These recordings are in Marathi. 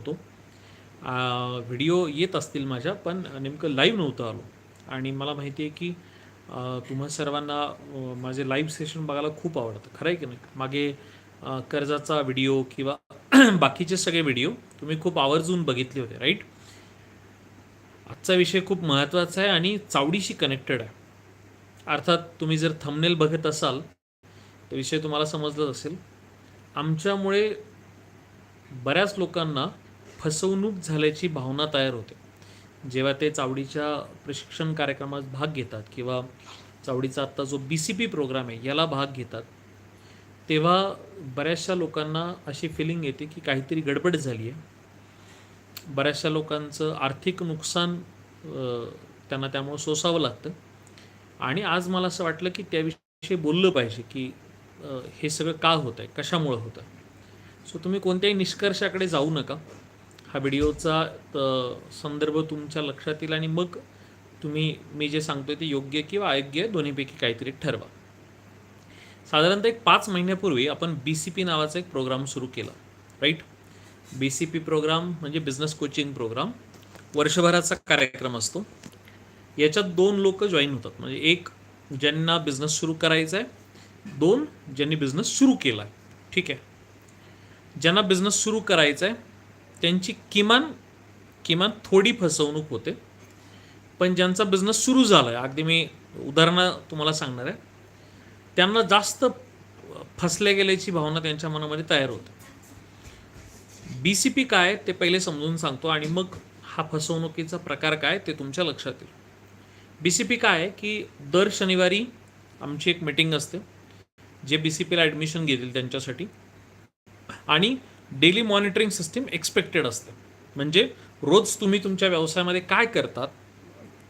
होतो व्हिडिओ येत असतील माझ्या पण नेमकं लाईव्ह नव्हतं आलो. आणि मला माहिती आहे की तुम्हा सर्वांना माझे लाईव्ह सेशन बघायला खूप आवडतं. खरं आहे की नाही? मागे कर्जाचा व्हिडिओ किंवा बाकीचे सगळे व्हिडिओ तुम्ही खूप आवर्जून बघितले होते राईट आजचा विषय खूप महत्त्वाचा आहे आणि चावडीशी कनेक्टेड आहे. अर्थात तुम्ही जर थंबनेल बघत असाल तर विषय तुम्हाला समजलाच असेल. आमच्यामुळे बऱ्याच लोकांना फसवणूक झाल्याची भावना तयार होते. जेव्हा ते चावडीच्या प्रशिक्षण कार्यक्रमात भाग घेतात किंवा चावडीचा आत्ता जो बी सी पी प्रोग्राम आहे याला भाग घेतात तेव्हा बऱ्याचशा लोकांना अशी फिलिंग येते की काहीतरी गडबड झाली आहे. बऱ्याचशा लोकांचं आर्थिक नुकसान त्यांना त्यामुळं सोसावं लागतं. आणि आज मला असं वाटलं की त्याविषयी बोललं पाहिजे की हे सगळं का होतं आहे कशामुळं होतं सो तुम्ही कोणत्याही निष्कर्षाकडे जाऊ नका. हा व्हिडिओचा संदर्भ तुमच्या लक्षात येईल आणि मग तुम्ही मी जे सांगतोय ते योग्य किंवा अयोग्य दोन्हीपैकी काहीतरी ठरवा. साधारणतः एक पाच महिन्यापूर्वी आपण बी सी पी नावाचा एक प्रोग्राम सुरू केला right B C P programme म्हणजे बिझनेस कोचिंग प्रोग्राम. वर्षभराचा कार्यक्रम असतो. याच्यात दोन लोक जॉईन होतात. म्हणजे एक ज्यांना बिझनेस सुरू करायचा आहे दोन ज्यांनी बिझनेस सुरू केला आहे ठीक आहे? ज्यांना बिझनेस सुरू करायचा आहे त्यांची किमान किमान थोडी फसवणूक होते. पण ज्यांचा बिझनेस सुरू झाला आहे अगदी मी उदाहरणं तुम्हाला सांगणार आहे. त्यांना जास्त फसल्या गेल्याची भावना त्यांच्या मनामध्ये तयार होते. बी सी पी काय ते पहिले समजून सांगतो आणि मग हा फसवणुकीचा प्रकार काय ते तुमच्या लक्षात येईल. बी सी पी काय आहे की दर शनिवारी आमची एक मीटिंग असते जे बी सी पीला ॲडमिशन घेतील त्यांच्यासाठी. आणि डेली मॉनिटरिंग सिस्टीम एक्सपेक्टेड असते. म्हणजे रोज तुम्ही तुमच्या व्यवसायामध्ये काय करतात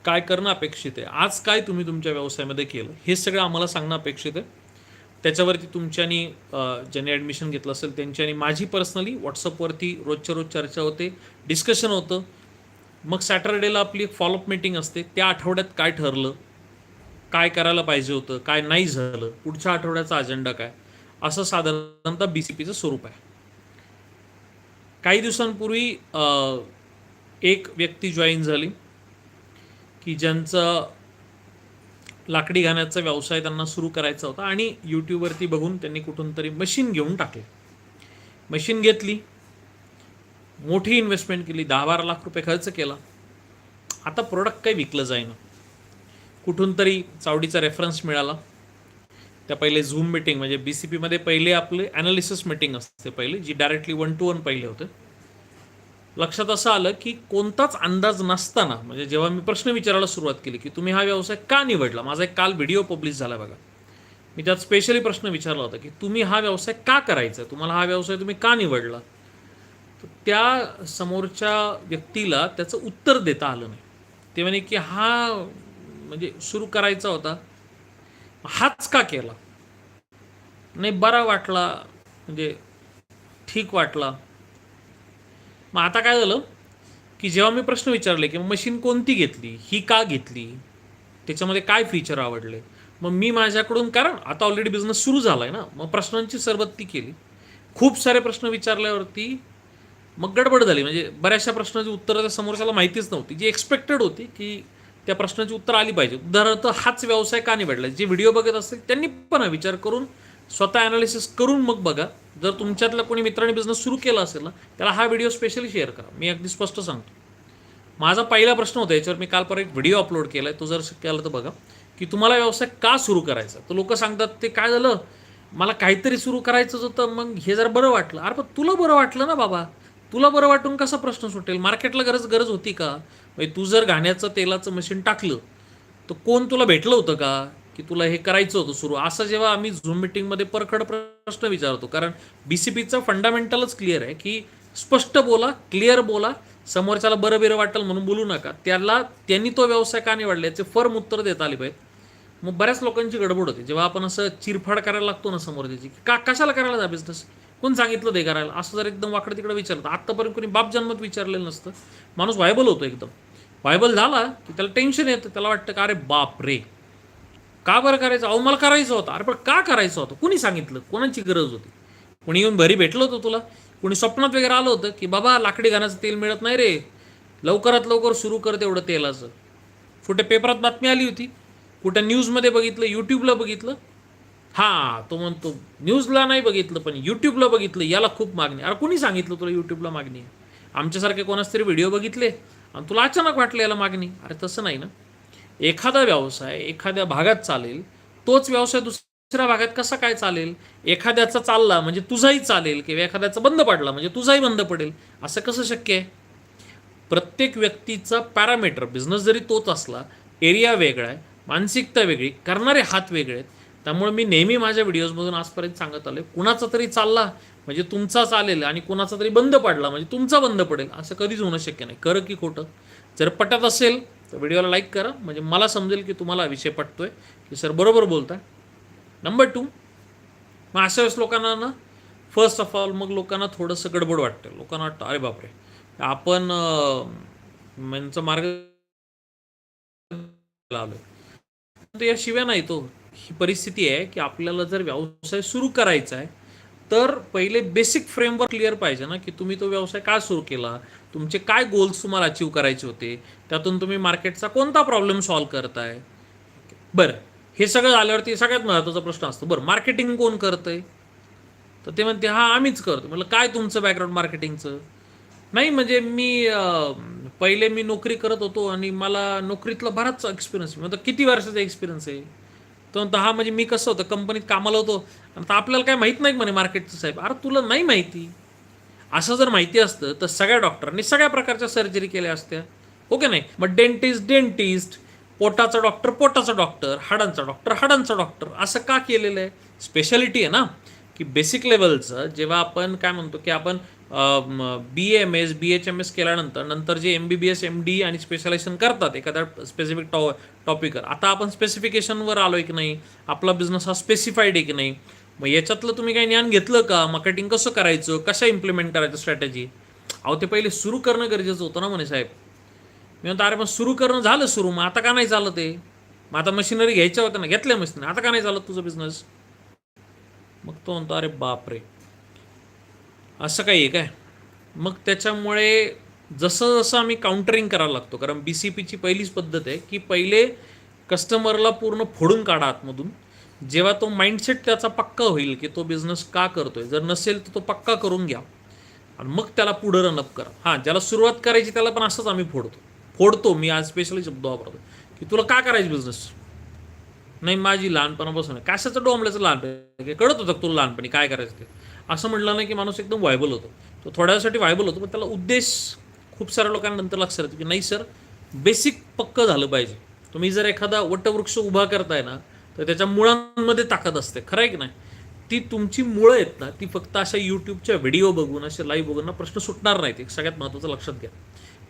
काय करणं अपेक्षित आहे आज काय तुम्ही तुमच्या व्यवसायामध्ये केलं हे सगळं आम्हाला सांगणं अपेक्षित आहे. त्याच्यावरती तुमच्यानी ज्यांनी ॲडमिशन घेतलं असेल त्यांच्यानी माझी पर्सनली व्हॉट्सअपवरती रोजच्या रोज चर्चा होते डिस्कशन होतं. मग सॅटरडेला आपली एक फॉलोअप मीटिंग असते त्या आठवड्यात काय ठरलं काय करायला पाहिजे होतं काय नाही झालं पुढच्या आठवड्याचा अजेंडा काय असं साधारणतः बी सी पीचं स्वरूप आहे. काही दिवसांपूर्वी एक व्यक्ती जॉईन झाली की ज्यांचं लाकडी घाण्याचा व्यवसाय त्यांना सुरू करायचा होता आणि यूट्यूबवरती बघून त्यांनी कुठून तरी मशीन घेऊन टाकले. मशीन घेतली मोठी इन्व्हेस्टमेंट केली दहा बारा लाख रुपये खर्च केला. आता प्रोडक्ट काही विकलं जाईना. कुठून तरी चावडीचा रेफरन्स मिळाला. त्या पहिले झूम मिटिंग म्हणजे बी सी पीमध्ये पहिले आपले ॲनालिसिस मिटिंग असते पहिले जी डायरेक्टली वन टू वन पहिले होते. लक्षात असं आलं की कोणताच अंदाज नसताना म्हणजे जेव्हा मी प्रश्न विचारायला सुरुवात केली की तुम्ही हा व्यवसाय का निवडला? माझा एक काल व्हिडिओ पब्लिश झाला बघा. मी त्यात स्पेशली प्रश्न विचारला होता की तुम्ही हा व्यवसाय का करायचा? तुम्हाला हा व्यवसाय तुम्ही का निवडला? तर त्या समोरच्या व्यक्तीला त्याचं उत्तर देता आलं नाही. ते म्हणे की हा म्हणजे सुरू करायचा होता. हाच का केला? नाही बरा वाटला म्हणजे ठीक वाटला. मग आता काय झालं? की जेव्हा मी प्रश्न विचारले की मशीन कोणती घेतली ही का घेतली त्याच्यामध्ये काय फीचर आवडले? मग मी माझ्याकडून कारण आता ऑलरेडी बिझनेस सुरू झाला आहे ना मग प्रश्नांची सरबत्ती केली. खूप सारे प्रश्न विचारल्यावरती मग गडबड झाली. म्हणजे बऱ्याचशा प्रश्नाची उत्तरं त्या समोरच्याला माहितीच नव्हती. जी एक्सपेक्टेड होती की त्या प्रश्नाची उत्तर आली पाहिजे. उदाहरणार्थ हाच व्यवसाय का निवडला? जे व्हिडिओ बघत असतील त्यांनी पण विचार करून स्वतः ॲनालिसिस करून मग बघा. जर तुमच्यातल्या कोणी मित्राने बिझनेस सुरू केला असेल ना त्याला हा व्हिडिओ स्पेशली शेअर करा. मी अगदी स्पष्ट सांगतो. माझा पहिला प्रश्न होता याच्यावर मी काल परत एक व्हिडिओ अपलोड केला आहे तो जर शक्य आला तर बघा. की तुम्हाला व्यवसाय का सुरू करायचा? तर लोक सांगतात ते काय झालं? मला काहीतरी सुरू करायचंच होतं. मग हे जर बरं वाटलं. अरे पण तुला बरं वाटलं ना बाबा. तुला बरं वाटून कसा प्रश्न सुटेल? मार्केटला गरज गरज होती का? म्हणजे तू जर घाण्याचं तेलाचं मशीन टाकलं तर कोण तुला भेटलं होतं का? की तुला हे करायचं होतं सुरू? असं जेव्हा आम्ही झूम मिटिंगमध्ये परखड प्रश्न विचारतो कारण बी सी पीचं फंडामेंटलच क्लिअर आहे की स्पष्ट बोला क्लिअर बोला समोरच्याला बरं बिरं वाटेल म्हणून बोलू नका. त्याला त्यांनी तो व्यवसाय का निवडला याचे फर्म उत्तर देता आले पाहिजेत. मग बऱ्याच लोकांची गडबड होते. जेव्हा आपण असं चिरफाड करायला लागतो ना समोर त्याची का कशाला करायला जा बिझनेस कोण सांगितलं ते करायला? असं जर एकदम वाकडं तिकडे विचारलं तर आत्तापर्यंत कोणी बाप जन्मत विचारलेलं नसतं. माणूस व्हायबल होतो एकदम. व्हायबल झाला की त्याला टेन्शन येतं त्याला वाटतं का अरे बाप रे का बरं करायचं? अहो मला करायचं होतं. अरे पण का करायचं होतं? कुणी सांगितलं? कोणाची गरज होती? कोणी येऊन भरी भेटलं होतं तुला? कोणी स्वप्नात वगैरे आलं होतं की बाबा लाकडी घाण्याचं तेल मिळत नाही रे. लवकरात लवकर सुरू कर तेवढं तेलाचं. कुठे पेपरात बातमी आली होती. कुठे न्यूजमध्ये बघितलं यूट्यूबला बघितलं. हां तो म्हणतो न्यूजला नाही बघितलं पण यूट्यूबला बघितलं याला खूप मागणी अरे कोणी सांगितलं तुला यूट्यूबला मागणी आमच्यासारखे कोणाच तरी व्हिडिओ बघितले आणि तुला अचानक वाटलं याला मागणी? अरे तसं नाही ना. एखादा व्यवसाय एखाद्या भागात चालेल तोच व्यवसाय दुसऱ्या भागात कसा काय चालेल? एखाद्याचा चालला म्हणजे तुझाही चालेल किंवा एखाद्याचा बंद पडला म्हणजे तुझाही बंद पडेल असं कसं शक्य आहे? प्रत्येक व्यक्तीचा पॅरामीटर बिझनेस जरी तोच असला एरिया वेगळा आहे मानसिकता वेगळी करणारे हात वेगळे आहेत त्यामुळे मी नेहमी माझ्या व्हिडिओजमधून आजपर्यंत सांगत आलो कुणाचा तरी चालला म्हणजे तुमचा चालेल आणि कुणाचा तरी बंद पडला म्हणजे तुमचा बंद पडेल असं कधीच होणं शक्य नाही. खरं की खोटं? जर पटत असेल तर व्हिडिओला लाईक करा. म्हणजे मला समजेल की तुम्हाला विषय पटतोय. की सर बरोबर बोलताय. नंबर टू मग अशा वेळेस लोकांना ना फर्स्ट ऑफ ऑल मग लोकांना थोडंसं गडबड वाटतं. लोकांना वाटतं अरे बापरे आपण अं, यांचा मार्ग आलो याशिवाय नाही तो हो. ही परिस्थिती आहे की आपल्याला जर व्यवसाय सुरू करायचा आहे तर पहिले बेसिक फ्रेमवर्क क्लिअर पाहिजे ना की तुम्ही तो व्यवसाय का सुरू केला? तुमचे काय गोल्स तुम्हाला अचीव करायचे होते? त्यातून तुम्ही मार्केटचा कोणता प्रॉब्लेम सॉल्व्ह करताय? बरं हे सगळं आल्यावरती सगळ्यात महत्त्वाचा प्रश्न असतो बरं मार्केटिंग कोण करतंय? तर ते म्हणते हा आम्हीच करतो. म्हटलं काय तुमचं बॅकग्राऊंड मार्केटिंगचं नाही म्हणजे मी पहिले मी नोकरी करत होतो आणि मला नोकरीतला बराच एक्सपिरियन्स म्हणजे किती वर्षाचा एक्सपिरियन्स आहे? तो म्हणतो हा म्हणजे मी कसं होतं? कंपनीत कामाला होतो. आणि आता आपल्याला काय माहीत नाही म्हणे मार्केटचं साहेब? अरे तुला नाही माहिती. असं जर माहिती असतं तर सगळ्या डॉक्टरांनी सगळ्या प्रकारच्या सर्जरी केल्या असत्या. हो ओके नाही? मग डेंटिस्ट डेंटिस्ट पोटाचा डॉक्टर पोटाचा डॉक्टर हाडांचा डॉक्टर हाडांचा डॉक्टर असं का केलेलं आहे? स्पेशालिटी आहे ना? की बेसिक लेवलचं जेव्हा आपण काय म्हणतो की आपण B M S B H M S केल्यानंतर नंतर जे M B B S M D आणि स्पेशलायझेशन करतात एखाद्या स्पेसिफिक टॉ टॉपिकवर आता आपण स्पेसिफिकेशनवर आलो आहे की नाही? आपला बिझनेस हा स्पेसिफाईड आहे की नाही? मग याच्यातलं तुम्ही काही ज्ञान घेतलं का? मार्केटिंग कसं करायचं? कसं इम्प्लिमेंट करायचं स्ट्रॅटेजी अहो ते पहिले सुरू करणं गरजेचं होतं ना म्हणे साहेब. मी म्हणतो अरे मग सुरू करणं झालं सुरू. मग आता का नाही झालं ते? मग आता मशिनरी घ्यायच्या होत्या ना घेतल्या मशिनरी आता का नाही झालं तुझं बिझनेस मग तो म्हणतो अरे बापरे. असं काही आहे. काय मग त्याच्यामुळे जसं जसं आम्ही काउंटरिंग करायला लागतो कारण बी सी पीची पहिलीच पद्धत आहे की पहिले कस्टमरला पूर्ण फोडून काढा आतमधून. जेव्हा तो माइंडसेट त्याचा पक्का होईल की तो बिझनेस का करतोय जर नसेल तर तो पक्का करून घ्या. आणि मग त्याला पुढं रनअप करा. हां ज्याला सुरुवात करायची त्याला पण असंच आम्ही फोडतो. फोडतो मी आज स्पेशली शब्द वापरतो की तुला का करायचं बिझनेस नाही माझी लहानपणापासून आहे. कशाचं डोंबल्याचं लहानपणी कळत होतं तुला लहानपणी काय करायचं ते? असं म्हटलं नाही की माणूस एकदम वायबल होतो. तो थोड्यासाठी वायबल व्हायबल होतो पण त्याला उद्देश खूप साऱ्या लोकांना नंतर लक्षात येतो की नाही सर बेसिक पक्क झालं पाहिजे. तुम्ही जर एखादा वटवृक्ष उभा करताय ना तर त्याच्या मुळांमध्ये ताकद असते. खरं आहे की नाही? ती तुमची मुळं आहेत ना ती फक्त अशा यूट्यूबच्या व्हिडिओ बघून असे लाईव्ह बघून ना प्रश्न सुटणार नाहीत. एक सगळ्यात महत्त्वाचं लक्षात घ्या.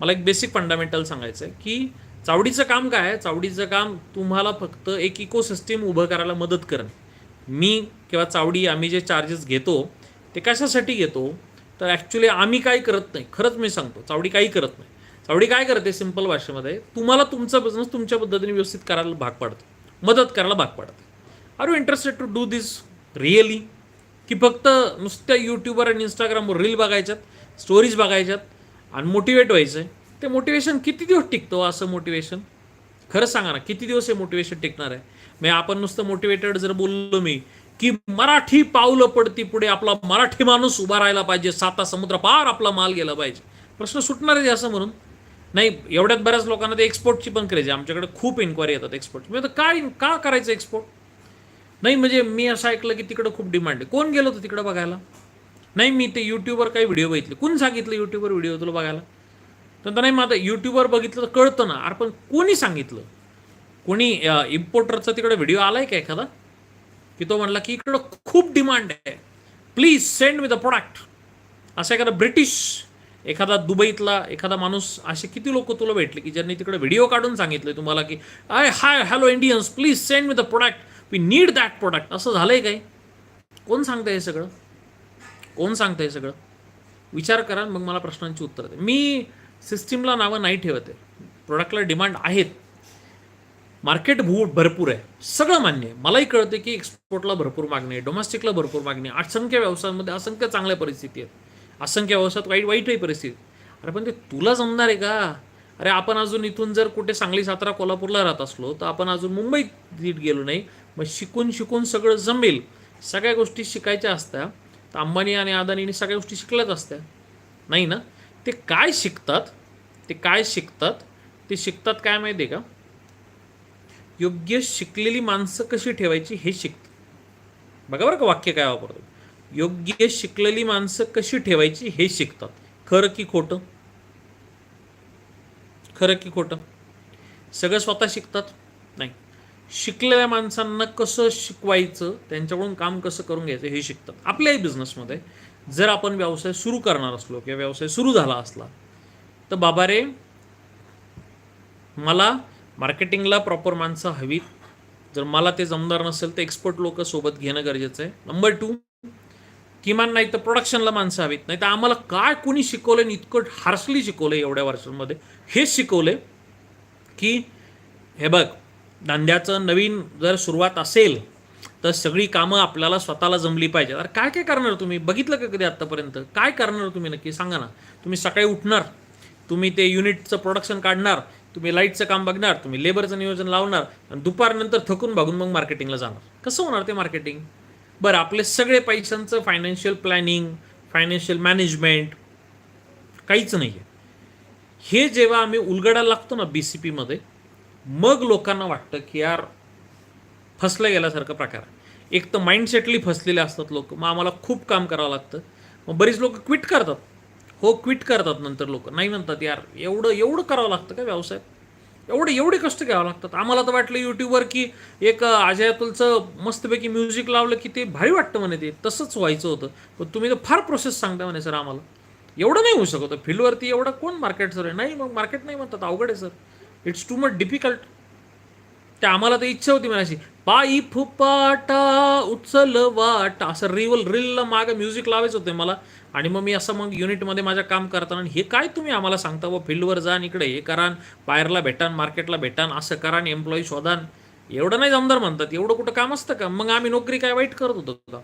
मला एक बेसिक फंडामेंटल सांगायचं आहे की चावडीचं काम काय आहे? चावडीचं काम तुम्हाला फक्त एक इकोसिस्टीम उभं करायला मदत करणं. मी किंवा चावडी आम्ही जे चार्जेस घेतो ते कशासाठी घेतो तर ॲक्च्युली आम्ही काही करत नाही. खरंच मी सांगतो चावडी काही करत नाही. चावडी काय करते सिंपल भाषेमध्ये? तुम्हाला तुमचा बिझनेस तुमच्या पद्धतीने व्यवस्थित करायला भाग पाडतो. मदत करायला भाग पाडते. Are you interested to do this really की फक्त नुसत्या यूट्यूबवर आणि इंस्टाग्रामवर रील बघायच्यात स्टोरीज बघायच्यात आणि मोटिवेट व्हायचं आहे ते मोटिवेशन किती दिवस टिकतो असं मोटिवेशन खरं सांगा ना किती दिवस हे मोटिवेशन टिकणार आहे? मग आपण नुसतं मोटिवेटेड जर बोललो मी की मराठी पावलं पडती पुढे आपला मराठी माणूस उभा राहायला पाहिजे साता समुद्र पार आपला माल गेला पाहिजे. प्रश्न सुटणार आहे असं म्हणून. नाही एवढ्यात बऱ्याच लोकांना ते एक्सपोर्टची पण क्रेज आहे. आमच्याकडे खूप इन्क्वायरी येतात एक्सपोर्टची म्हणजे काय का करायचं एक्सपोर्ट नाही म्हणजे मी असं ऐकलं की तिकडं खूप डिमांड आहे. कोण गेलं होतं तिकडं बघायला? नाही मी ते यूट्यूबवर काही व्हिडिओ बघितले. कोण सांगितलं यूट्यूबवर व्हिडिओ तुला बघायला? तर नाही मग आता यूट्यूबवर बघितलं तर कळतं ना. अरे पण कोणी सांगितलं? कोणी इम्पोर्टरचा तिकडे व्हिडिओ आलाय का एखादा? की तो म्हणला की इकडं खूप डिमांड आहे. Please send me the product असं एखादा ब्रिटिश एखादा दुबईतला एखादा माणूस असे किती लोक तुला भेटले की ज्यांनी तिकडे व्हिडिओ काढून सांगितले तुम्हाला की I hi hello Indians please send me the product we need that product असं झालंय काय? कोण सांगतं हे सगळं? कोण सांगतं हे सगळं? विचार करा मग मला प्रश्नांची उत्तर दे मी सिस्टीमला नावं नाही ठेवत आहे. प्रोडक्टला डिमांड आहेत. मार्केट भू भरपूर आहे. सगळं मान्य आहे. मलाही कळतं की एक्सपोर्टला भरपूर मागणी आहे. डोमेस्टिकला भरपूर मागणी आहे. असंख्य व्यवसायांमध्ये असंख्य चांगल्या परिस्थिती आहेत. असंख्य व्यवसायात वाईट वाईटही परिस्थिती अरे पण ते तुला जमणार आहे का? अरे आपण अजून इथून जर कुठे सांगली सातारा कोल्हापूरला राहत असलो तर आपण अजून मुंबईत नीट गेलो नाही. मग शिकून शिकून सगळं जमेल. सगळ्या गोष्टी शिकायच्या असत्या. तर अंबानी आणि अदानीने सगळ्या गोष्टी शिकल्याच असत्या. नाही ना? ते काय शिकतात? ते काय शिकतात? ते शिकतात काय माहिती आहे का? योग्य शिकलेली माणसं कशी ठेवायची हे शिकतात बघा बरं का वाक्य काय वापरतो योग्य शिकलेली माणसं कशी ठेवायची हे शिकतात. खरं की खोटं? खरं की खोटं? सगळं स्वतः शिकतात? नाही. शिकलेल्या माणसांना कसं शिकवायचं त्यांच्याकडून काम कसं करून घ्यायचं हे शिकतात. आपल्याही बिझनेसमध्ये जर आपण व्यवसाय सुरू करणार असलो किंवा व्यवसाय सुरू झाला असला तर बाबा रे मला मार्केटिंगला प्रॉपर माणसं हवीत. जर मला ते जमदार नसेल तर एक्सपर्ट लोक सोबत घेणं गरजेचं आहे. नंबर टू किमान नाही तर प्रोडक्शनला माणसं हवीत. नाही तर आम्हाला काय कोणी शिकवलं आणि इतकं हार्सली शिकवलं एवढ्या वर्षांमध्ये. हेच शिकवले की हे बघ धंद्याचं नवीन जर सुरुवात असेल तर सगळी कामं आपल्याला स्वतःला जमली पाहिजे अरे काय काय करणार तुम्ही? बघितलं का कधी आत्तापर्यंत? काय करणार तुम्ही नक्की? सांगा ना. तुम्ही सकाळी उठणार तुम्ही ते युनिटचं प्रोडक्शन काढणार तुम्ही लाईटचं काम बघणार तुम्ही लेबरचं नियोजन लावणार आणि दुपारनंतर थकून भागून मग मार्केटिंगला जाणार. कसं होणार ते मार्केटिंग बरं आपले सगळे पैशांचं फायनान्शियल प्लॅनिंग फायनान्शियल मॅनेजमेंट काहीच नाही आहे हे जेव्हा आम्ही उलगडायला लागतो ना बी सी पीमध्ये मग लोकांना वाटतं की यार फसलं गेल्यासारखं प्रकार आहे. एक तर माइंडसेटली फसलेले असतात लोक मग आम्हाला खूप काम करावं लागतं. मग बरीच लोक क्विट करतात. हो क्विट करतात नंतर लोक. नाही म्हणतात यार एवढं एवढं करावं लागतं का व्यवसाय? एवढे एवढे कष्ट घ्यावं लागतात. आम्हाला तर वाटलं यूट्यूबवर की एक अजय अतुलचं मस्तपैकी म्युझिक लावलं की ते भारी वाटतं म्हणे ते. तसंच व्हायचं होतं. पण तुम्ही तर फार प्रोसेस सांगता म्हणे सर आम्हाला. एवढं नाही होऊ शकत. फील्डवरती एवढं कोण मार्केट सर आहे? नाही मग मार्केट नाही म्हणतात. अवघड आहे sir it's too much difficult ते आम्हाला तर इच्छा होती म्हणायची. पायी फुपाटा उचल वाटा. असं रिवल रिल मागं म्युझिक लावायचं होतं मला. आणि मग मी असं मग युनिटमध्ये माझ्या काम करताना हे काय तुम्ही आम्हाला सांगता? व फील्डवर जा आणि इकडे हे करान बाहेरला भेटान मार्केटला भेटान असं करान एम्प्लॉई शोधान. एवढं नाही जमदार म्हणतात. एवढं कुठं काम असतं का? मग आम्ही नोकरी काय वाईट करत होतो का?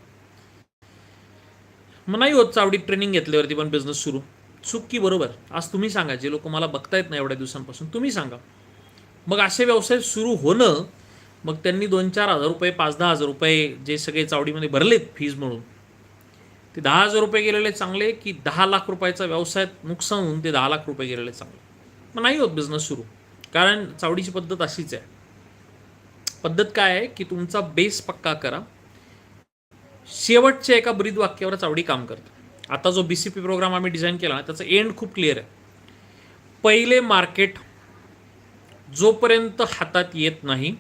मग नाही होत चावडी ट्रेनिंग घेतल्यावरती पण बिझनेस सुरू. चुकी बरोबर. आज तुम्ही सांगा. जे लोक मला बघता येत ना एवढ्या दिवसांपासून तुम्ही सांगा. मग असे व्यवसाय सुरू होणं मग त्यांनी दोन चार हजार रुपये पाच दहा हजार रुपये जे सगळे चावडीमध्ये भरलेत फीज म्हणून ते दहा हजार रुपये गेलेले चांगले की दहा लाख रुपयाचा व्यवसायात नुकसान होऊन ते दहा लाख रुपये गेलेले चांगले. मग नाही होत बिझनेस सुरू. कारण चावडीची पद्धत अशीच आहे. पद्धत काय आहे की तुमचा बेस पक्का करा. शेवटच्या एका ब्रीद वाक्यावर चावडी काम करते. आता जो बी सी पी प्रोग्राम आम्ही डिझाईन केला ना त्याचं एंड खूप क्लिअर आहे. पहिले मार्केट जोपर्यंत हातात येत नाही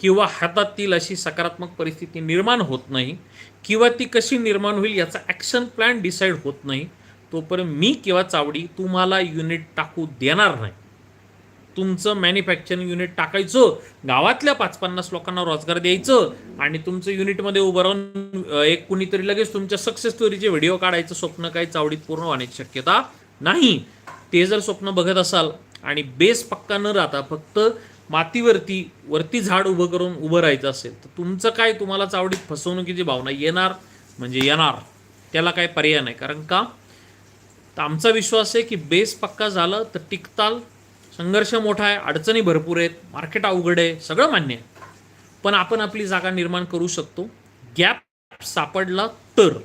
किंवा हातातील अशी सकारात्मक परिस्थिती निर्माण होत नाही किंवा ती कशी निर्माण होईल याचा ॲक्शन प्लॅन डिसाईड होत नाही तोपर्यंत मी किंवा चावडी तुम्हाला युनिट टाकू देणार नाही. तुमचं मॅन्युफॅक्चरिंग युनिट टाकायचं गावातल्या पाच पन्नास लोकांना रोजगार द्यायचं आणि तुमचं युनिटमध्ये उभं राहून एक कुणीतरी लगेच तुमच्या सक्सेस स्टोरीचे व्हिडिओ काढायचं स्वप्न काही चावडीत पूर्ण होण्याची शक्यता नाही. ते जर स्वप्न बघत असाल आणि बेस पक्का न राहता फक्त मातीवरती वरती झाड उभं करून उभं राहायचं असेल तर तुमचं काय तुम्हाला चावडीत फसवणुकीची भावना येणार? म्हणजे येणार. त्याला काय पर्याय नाही. कारण का? तर आमचा विश्वास आहे की बेस पक्का झालं तर टिकताल. संघर्ष मोठा आहे अडचणी भरपूर आहेत मार्केट अवघड आहे सगळं मान्य आहे. पण आपण आपली जागा निर्माण करू शकतो. गॅप सापडला तर.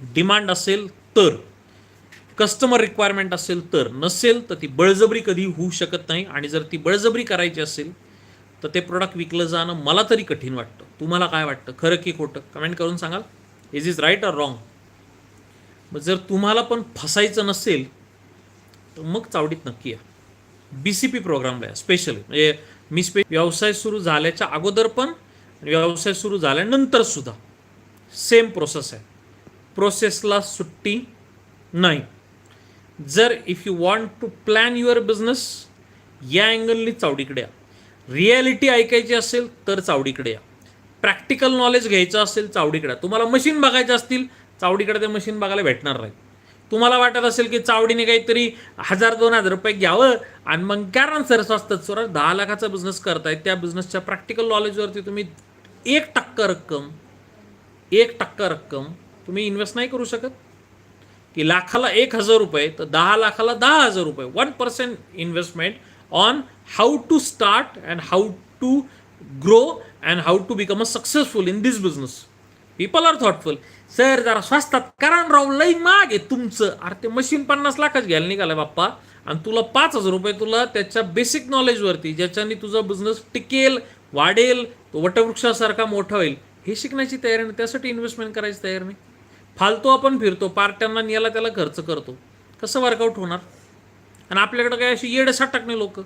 डिमांड असेल तर. कस्टमर रिक्वायरमेंट असेल तर नसेल तर ती बळजबरी कधी होऊ शकत नाही. आणि जर ती बळजबरी करायची असेल तर ते प्रोडक्ट विकलं जाणं मला तरी कठीण वाटतं. तुम्हाला काय वाटतं? खरं की खोटं? कमेंट करून सांगाल? Is is right or wrong मग जर तुम्हाला पण फसायचं नसेल तर मग चावडीत नक्की या. बी सी पी प्रोग्रामला या स्पेशल म्हणजे मी स्पे व्यवसाय सुरू झाल्याच्या अगोदर पण व्यवसाय सुरू झाल्यानंतर सुद्धा. सेम प्रोसेस आहे. प्रोसेसला सुट्टी नाही. जर if you want to plan your business या अँगलनी चावडीकडे या. रिॲलिटी ऐकायची असेल तर चावडीकडे या. प्रॅक्टिकल नॉलेज घ्यायचं असेल चावडीकडे तुम्हाला मशीन बघायचं असतील चावडीकडे ते मशीन बघायला भेटणार नाही तुम्हाला वाटत असेल की चावडीने काहीतरी हजार दोन हजार रुपये घ्यावं आणि मग कारण सर स्वस्त सर दहा लाखाचा बिझनेस करताय त्या बिझनेसच्या प्रॅक्टिकल नॉलेजवरती तुम्ही एक टक्का रक्कम एक टक्का रक्कम तुम्ही इन्व्हेस्ट नाही करू शकत. की लाखाला एक हजार रुपये तर दहा लाखाला दहा हजार रुपये. One percent investment on how to start and how to grow and how to become a successful in this business people are thoughtful sir जरा स्वस्तात कारण राव लई माग आहे तुमचं. अरे ते मशीन पन्नास लाखाच घ्यायला निघालं बाप्पा. आणि तुला पाच हजार रुपये तुला त्याच्या बेसिक नॉलेजवरती ज्याच्याने तुझा बिझनेस टिकेल वाढेल तो वटवृक्षासारखा मोठा होईल. हे शिकण्याची तयारी नाही त्यासाठी इन्व्हेस्टमेंट करायची तयारी नाही. फालतू आपण फिरतो पार्ट्यांना याला त्याला खर्च करतो. कसं वर्कआउट होणार? आणि आपल्याकडे काय अशी येडसाट टाकणे लोक?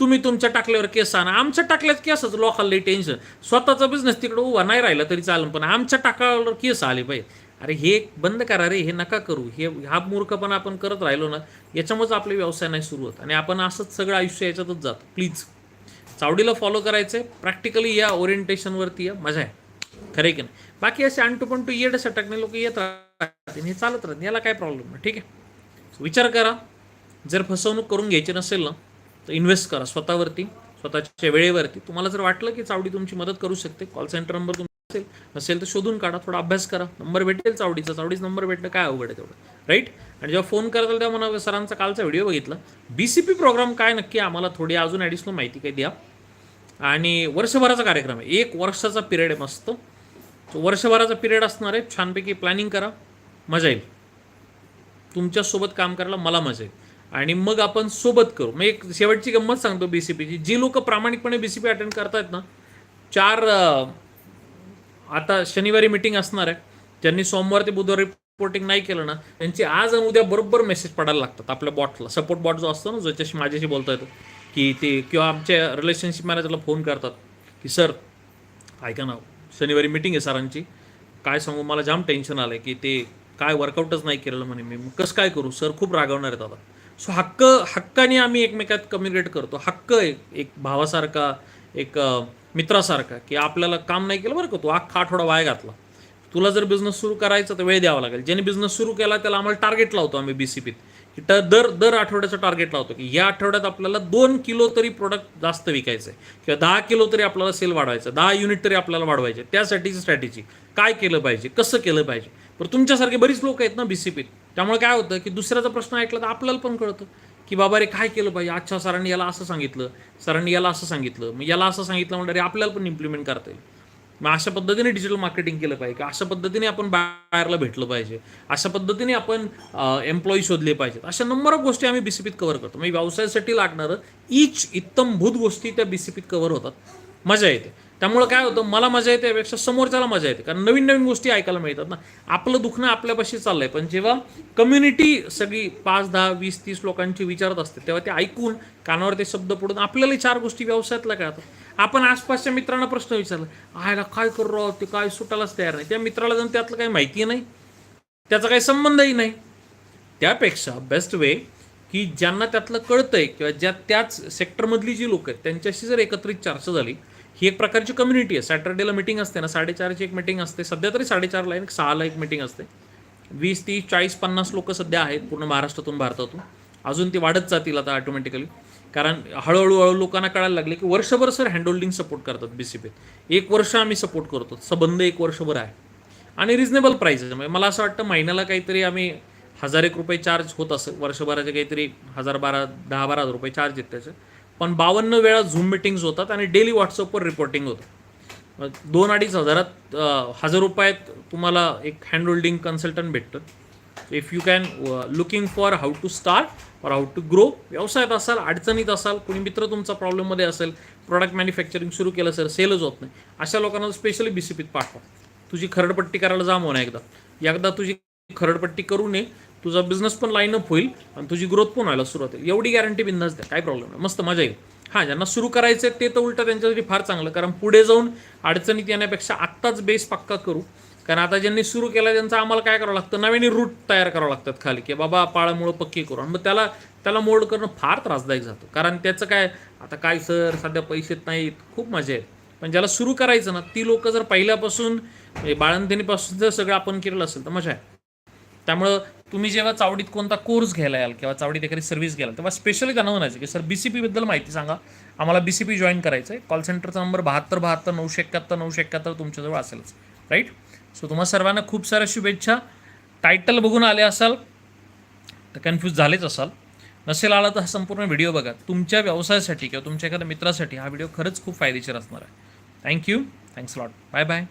तुम्ही तुमच्या टाकल्यावर केस आणा. आमच्या टाकल्यात केसच लोकांना टेन्शन स्वतःचा बिझनेस तिकडे उभा नाही राहिला तरी चालेल पण आमच्या टाकावर केस आले पाहिजे. अरे हे बंद करा रे हे नका करू. हे हा मूर्खपणा आपण करत राहिलो ना याच्यामुळेच आपले व्यवसाय नाही सुरू होत. आणि आपण असंच सगळं आयुष्य याच्यातच जातो. प्लीज चावडीला फॉलो करायचं आहे प्रॅक्टिकली या ओरिएंटेशनवरती या. मजा आहे. खरं आहे की नाही? बाकी असे अंटू पंटू येड सटकणे लोक येत राहतील हे चालत राहतील याला काय प्रॉब्लेम नाही ठीक आहे? विचार करा. जर फसवणूक करून घ्यायची नसेल ना तर इन्व्हेस्ट करा स्वतःवरती स्वतःच्या वेळेवरती. तुम्हाला जर वाटलं की चावडी तुमची मदत करू शकते कॉल सेंटर नंबर तुमचा असेल नसेल तर शोधून काढा थोडा अभ्यास करा. नंबर भेटेल चावडीचा चावडीचा नंबर भेटलं काय अवघड आहे तेवढं. राईट आणि जेव्हा फोन करताल तेव्हा म्हणा सरांचा कालचा व्हिडिओ बघितला. बी सी पी प्रोग्राम काय नक्की आम्हाला थोडी अजून ॲडिशनल माहिती काही द्या. आणि वर्षभराचा कार्यक्रम आहे. एक वर्षाचा पिरियड आहे मस्त. वर्षभराचा पिरियड असणार आहे. छानपैकी प्लॅनिंग करा. मजा येईल. तुमच्यासोबत काम करायला मला मजा येईल. आणि मग आपण सोबत करू. मग एक शेवटची गंमत सांगतो बी सी पीची जी लोक प्रामाणिकपणे बी सी पी अटेंड करतायत ना चार आता शनिवारी मिटिंग असणार आहे. ज्यांनी सोमवार ते बुधवारी रिपोर्टिंग नाही केलं ना त्यांची आज आणि उद्या बरोबर मेसेज पडायला लागतात आपल्या बॉटला सपोर्ट बॉट जो असतो ना ज्याच्याशी माझ्याशी बोलता येतो की ते किंवा आमच्या रिलेशनशिप मॅनेजरला फोन करतात की सर ऐका ना शनिवारी मिटिंग आहे सरांची. काय सांगू मला जाम टेन्शन आलं आहे की ते काय वर्कआउटच नाही केलेलं म्हणे मी. मग कसं काय करू? सर खूप रागवणार आहेत आता. सो हक्क हक्काने आम्ही एकमेकात कम्युनिकेट करतो. हक्क आहे एक भावासारखा एक मित्रासारखा की आपल्याला काम नाही केलं बरं का तू. अख्खा आठवडा वाया घातला. तुला जर बिझनेस सुरू करायचा तर वेळ द्यावा लागेल. ज्याने बिझनेस सुरू केला त्याला आम्हाला टार्गेट लावतो आम्ही बी सी पीत की ट- दर दर आठवड्याचं टार्गेट लावतो की या आठवड्यात आपल्याला दोन किलो तरी प्रोडक्ट जास्त विकायचं आहे किंवा दहा किलो तरी आपल्याला सेल वाढवायचं दहा युनिट तरी आपल्याला वाढवायचे. त्यासाठीची स्ट्रॅटेजी काय केलं पाहिजे? कसं केलं पाहिजे? पण तुमच्यासारखे बरीच लोक आहेत ना बी सी पीत त्यामुळे काय होतं की दुसऱ्याचा प्रश्न ऐकला तर आपल्याला पण कळतं की बाबा रे काय केलं पाहिजे? अच्छा सरांनी याला असं सांगितलं. सरांनी याला असं सांगितलं. मग याला असं सांगितलं म्हणजे आपल्याला पण इम्प्लिमेंट करता येईल. मग अशा पद्धतीने डिजिटल मार्केटिंग केलं पाहिजे का? अशा पद्धतीने आपण बाहेरला भेटलं पाहिजे. अशा पद्धतीने आपण एम्प्लॉई शोधले पाहिजेत. अशा नंबर ऑफ गोष्टी आम्ही बीसीपीत कव्हर करतो. म्हणजे व्यवसायासाठी लागणारं इच इत्तमभूत गोष्टी त्या बीसीपीत कव्हर होतात. मजा येते. त्यामुळं काय होतं मला मजा येते यापेक्षा समोरच्याला मजा येते. कारण नवीन नवीन गोष्टी ऐकायला मिळतात ना. आपलं दुखणं आपल्यापाशी चाललंय. पण जेव्हा कम्युनिटी सगळी पाच दहा वीस तीस लोकांची विचारत असते तेव्हा ते ऐकून कानावर ते शब्द पडून आपल्याला चार गोष्टी व्यवसायातल्या कळतात. आपण आसपासच्या मित्रांना प्रश्न विचारला आयला काय करू राव? ते काय सुटायलाच तयार नाही. त्या मित्राला जाऊन त्यातलं काही माहिती नाही. त्याचा काही संबंधही नाही. त्यापेक्षा बेस्ट वे की ज्यांना त्यातलं कळतंय किंवा ज्या त्याच सेक्टरमधली जी लोक आहेत त्यांच्याशी जर एकत्रित चर्चा झाली ही एक प्रकारची कम्युनिटी आहे. सॅटर्डेला मिटिंग असते ना साडेचारची एक मिटिंग असते. सध्या तरी साडेचारला आहे सहाला एक मिटिंग असते. वीस तीस चाळीस पन्नास लोक सध्या आहेत पूर्ण महाराष्ट्रातून भारतातून. अजून ती वाढत जातील आता ऑटोमॅटिकली कारण हळूहळू हळू लोकांना कळायला लागले की वर्षभर सर हँडहोल्डिंग सपोर्ट करतात बी सी पीत एक वर्ष आम्ही सपोर्ट करतो. संबंध एक वर्षभर आहे. आणि रिजनेबल प्राईस आहे. म्हणजे मला असं वाटतं महिन्याला काहीतरी आम्ही हजार एक रुपये चार्ज होत असं वर्षभराचे काहीतरी हजार बारा दहा बारा हजार रुपये चार्ज आहेत त्याचे. पण बावन्न वेळा झूम मिटिंग्स होतात आणि डेली व्हॉट्सअपवर रिपोर्टिंग होतं. दोन अडीच हजारात हजार रुपयात तुम्हाला एक हँड होल्डिंग कन्सल्टंट भेटतं. If you can looking for how to start or how to grow व्यवसायात असाल अडचणीत असाल कोणी मित्र तुमचा प्रॉब्लेममध्ये असेल प्रॉडक्ट मॅन्युफॅक्चरिंग सुरू केलं सर सेलच होत नाही. अशा लोकांना स्पेशली बी सी पाठवा. तुझी खरडपट्टी करायला जा म्हणा एकदा. एकदा तुझी खरडपट्टी करू नये तुझा बिझनेस पण लाईनअप होईल आणि तुझी ग्रोथ पण व्हायला सुरुवात होईल. एवढी गॅरंटी बिंदास द्या. काय प्रॉब्लेम नाही. मस्त मजा येईल. हां ज्यांना सुरू करायचं आहे ते तर उलटं त्यांच्यासाठी फार चांगलं कारण पुढे जाऊन अडचणीत येण्यापेक्षा आत्ताच बेस पक्का करू. कारण आता ज्यांनी सुरू केला त्यांचं आम्हाला काय करावं लागतं? नव्याने रूट तयार करावं लागतात खाली. की बाबा पाळामुळं पक्की करू. आणि मग त्याला त्याला मोड करणं फार त्रासदायक जातं. कारण त्याचं काय आता काय सर सध्या पैसेत नाहीत. खूप मजा आहे पण ज्याला सुरू करायचं ना ती लोक जर पहिल्यापासून म्हणजे बाळंतिणीपासून जर सगळं आपण केलेलं असेल तर मजा आहे. त्यामुळं तुम्ही जेव्हा चावडीत कोणता कोर्स घ्यायला याल किंवा चावडीत एखादी सर्व्हिस घ्याल तेव्हा स्पेशली त्यांना म्हणायचं की सर बी सी पीबद्दल माहिती सांगा. आम्हाला बी सी पी जॉईन करायचं आहे कॉल सेंटरचा नंबर बहात्तर बहात्तर नऊशे एकाहत्तर नऊशे एकाहत्तर तुमच्याजवळ असेलच. राईट सो तुम्हा सर्वांना खूप साऱ्या शुभेच्छा. टायटल बघून आले असाल तर कन्फ्यूज झालेच असाल. नसेल आला तर हा संपूर्ण व्हिडिओ बघा. तुमच्या व्यवसायासाठी किंवा तुमच्या एखाद्या मित्रासाठी हा व्हिडिओ खरंच खूप फायदेशीर असणार आहे. Thank you thanks lot bye bye